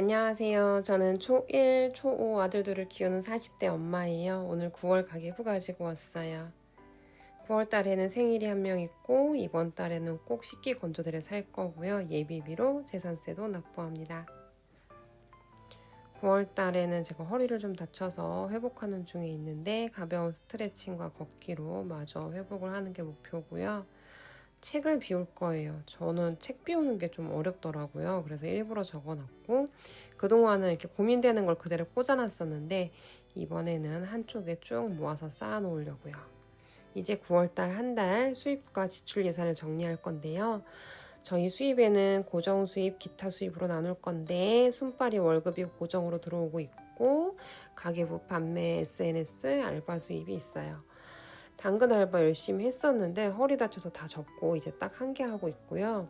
안녕하세요. 저는 초1, 초5 아들들을 키우는 40대 엄마예요. 오늘 9월 가계부 가지고 왔어요. 9월 달에는 생일이 한 명 있고 이번 달에는 꼭 식기 건조대를 살 거고요. 예비비로 재산세도 납부합니다. 9월 달에는 제가 허리를 좀 다쳐서 회복하는 중에 있는데 가벼운 스트레칭과 걷기로 마저 회복을 하는 게 목표고요. 책을 비울 거예요. 저는 책 비우는 게 좀 어렵더라고요. 그래서 일부러 적어놨고 그동안은 이렇게 고민되는 걸 그대로 꽂아놨었는데 이번에는 한쪽에 쭉 모아서 쌓아놓으려고요. 이제 9월달 한 달 수입과 지출 예산을 정리할 건데요. 저희 수입에는 고정 수입, 기타 수입으로 나눌 건데 순발이 월급이 고정으로 들어오고 있고 가계부 판매, SNS, 알바 수입이 있어요. 당근 알바 열심히 했었는데 허리 다쳐서 다 접고 이제 딱 한 개 하고 있고요.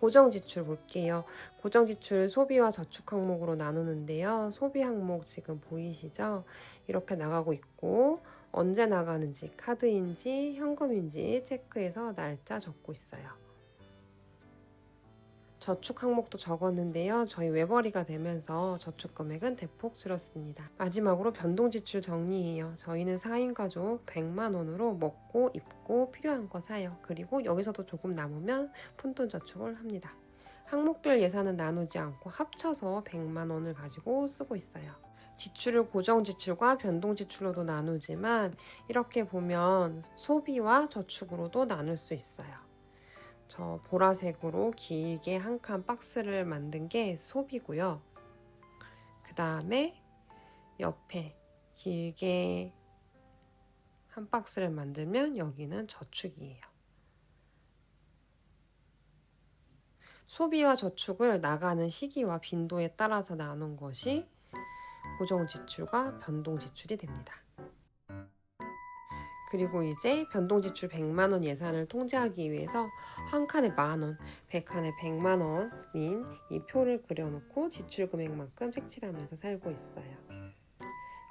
고정 지출 볼게요. 고정 지출 소비와 저축 항목으로 나누는데요. 소비 항목 지금 보이시죠? 이렇게 나가고 있고 언제 나가는지 카드인지 현금인지 체크해서 날짜 적고 있어요. 저축 항목도 적었는데요. 저희 외벌이가 되면서 저축 금액은 대폭 줄었습니다. 마지막으로 변동 지출 정리해요. 저희는 4인 가족 100만 원으로 먹고 입고 필요한 거 사요. 그리고 여기서도 조금 남으면 푼돈 저축을 합니다. 항목별 예산은 나누지 않고 합쳐서 100만 원을 가지고 쓰고 있어요. 지출을 고정 지출과 변동 지출로도 나누지만 이렇게 보면 소비와 저축으로도 나눌 수 있어요. 저 보라색으로 길게 한 칸 박스를 만든 게 소비고요. 그 다음에 옆에 길게 한 박스를 만들면 여기는 저축이에요. 소비와 저축을 나가는 시기와 빈도에 따라서 나눈 것이 고정 지출과 변동 지출이 됩니다. 그리고 이제 변동 지출 100만 원 예산을 통제하기 위해서 한 칸에 만 원, 100칸에 100만 원인 이 표를 그려놓고 지출 금액만큼 색칠하면서 살고 있어요.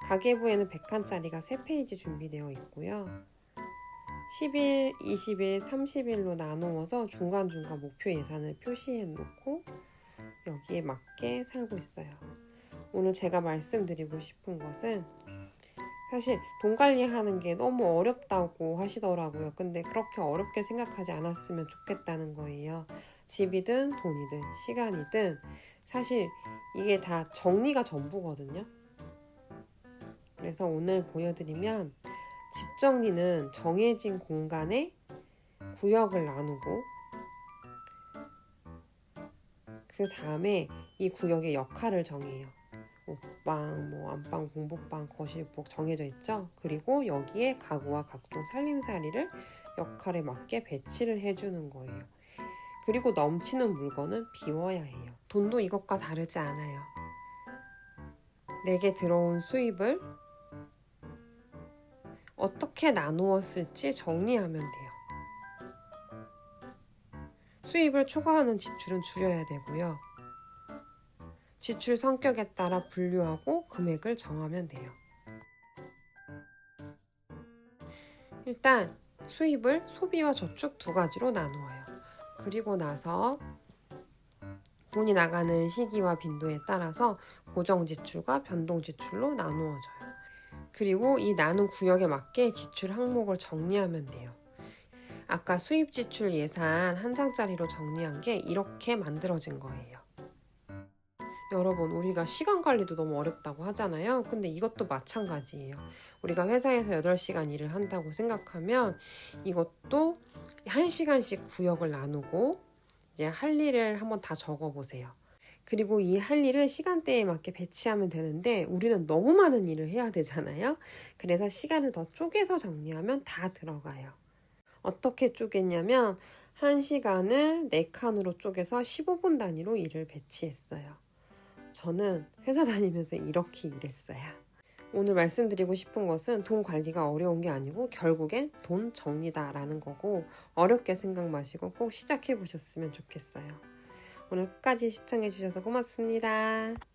가계부에는 100칸짜리가 3페이지 준비되어 있고요. 10일, 20일, 30일로 나누어서 중간중간 목표 예산을 표시해 놓고 여기에 맞게 살고 있어요. 오늘 제가 말씀드리고 싶은 것은 사실 돈 관리하는 게 너무 어렵다고 하시더라고요. 근데 그렇게 어렵게 생각하지 않았으면 좋겠다는 거예요. 집이든 돈이든 시간이든 사실 이게 다 정리가 전부거든요. 그래서 오늘 보여드리면 집 정리는 정해진 공간에 구역을 나누고 그 다음에 이 구역의 역할을 정해요. 옷방, 뭐 안방, 공복방, 거실복 정해져 있죠. 그리고 여기에 가구와 각종 살림살이를 역할에 맞게 배치를 해주는 거예요. 그리고 넘치는 물건은 비워야 해요. 돈도 이것과 다르지 않아요. 내게 들어온 수입을 어떻게 나누었을지 정리하면 돼요. 수입을 초과하는 지출은 줄여야 되고요. 지출 성격에 따라 분류하고 금액을 정하면 돼요. 일단 수입을 소비와 저축 두 가지로 나누어요. 그리고 나서 돈이 나가는 시기와 빈도에 따라서 고정 지출과 변동 지출로 나누어져요. 그리고 이 나눈 구역에 맞게 지출 항목을 정리하면 돼요. 아까 수입 지출 예산 한 장짜리로 정리한 게 이렇게 만들어진 거예요. 여러분, 우리가 시간 관리도 너무 어렵다고 하잖아요. 근데 이것도 마찬가지예요. 우리가 회사에서 8시간 일을 한다고 생각하면 이것도 1시간씩 구역을 나누고 이제 할 일을 한번 다 적어 보세요. 그리고 이 할 일을 시간대에 맞게 배치하면 되는데 우리는 너무 많은 일을 해야 되잖아요. 그래서 시간을 더 쪼개서 정리하면 다 들어가요. 어떻게 쪼갰냐면 1시간을 4칸으로 쪼개서 15분 단위로 일을 배치했어요. 저는 회사 다니면서 이렇게 일했어요. 오늘 말씀드리고 싶은 것은 돈 관리가 어려운 게 아니고 결국엔 돈 정리다라는 거고 어렵게 생각 마시고 꼭 시작해 보셨으면 좋겠어요. 오늘 끝까지 시청해 주셔서 고맙습니다.